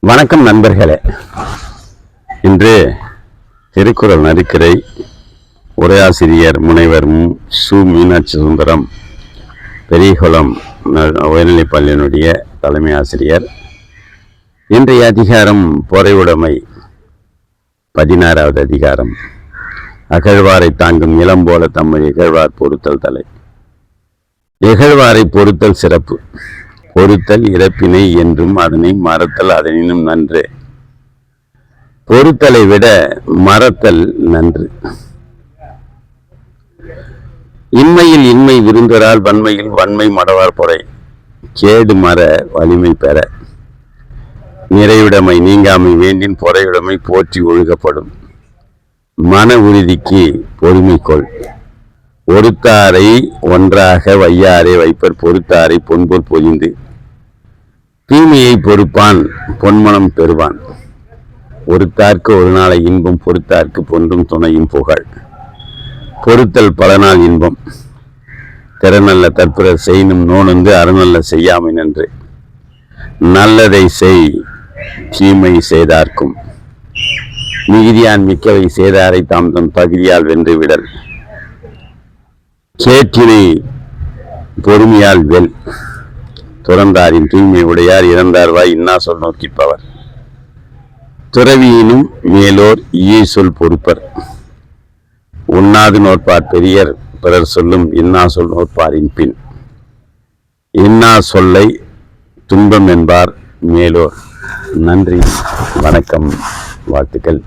வணக்கம் நண்பர்களே. இன்று திருக்குறள் நதிக்கரை உரையாசிரியர் முனைவர் மு. சு. மீனாட்சி சுந்தரம் பெரியகுளம் உயர்நிலைப்பள்ளியினுடைய பள்ளியினுடைய தலைமை ஆசிரியர். இன்றைய அதிகாரம் பொறையுடைமை பதினாறாவது அதிகாரம். அகழ்வாரை தாங்கும் இளம் போல தம்மை இகழ்வார் பொறுத்தல் தலை. இகழ்வாரை பொறுத்தல் சிறப்பு. பொறுத்தல் இறப்பினை என்றும் அதனை மறத்தல் அதனினும் நன்று. பொறுத்தலை விட மறத்தல் நன்று. இன்மையில் இன்மை விருந்தரால் வன்மையில் வன்மை மடவார் பொறை. கேடு மற வலிமை பெற. நிறையுடைமை நீங்காமை வேண்டின் பொறையுடைமை போற்றி ஒழுகப்படும். மன உறுதிக்கு பொறுமை கொள். ஒருத்தாரை ஒன்றாக வையாரை வைப்பர் பொறுத்தாரை பொன்பொல் பொதிந்து தீமையை பொறுப்பான் பொன்மனம் பெறுவான். ஒருத்தார்க்கு ஒரு நாளை இன்பம் பொறுத்தார்க்கு பொன்றும் துணையும் புகழ். பொறுத்தல் பல நாள் இன்பம். திறனல்ல தற்புற செய்யணும் நோனுந்து அறநல்ல செய்யாமை நன்று. நல்லதை செய் தீமை செய்தார்க்கும். மிகுதியான் மிக்கவை செய்தாரை தாம் தம் பகுதியால் வென்று விடல். சேற்றினை பொறுமையால் வெல். துறந்தாரின் தூய்மை உடையார் இறந்தார் வாய் இன்னா சொல் நோக்கிப்பவர். துறவியினும் மேலோர் ஈ சொல் பொறுப்பர். உண்ணாது நோற்பார் பெரியர் பிறர் சொல்லும் இன்னா சொல் நோற்பாரின் பின். இன்னா சொல்லை துன்பம் என்பார் மேலோர். நன்றி வணக்கம் வாழ்த்துக்கள்.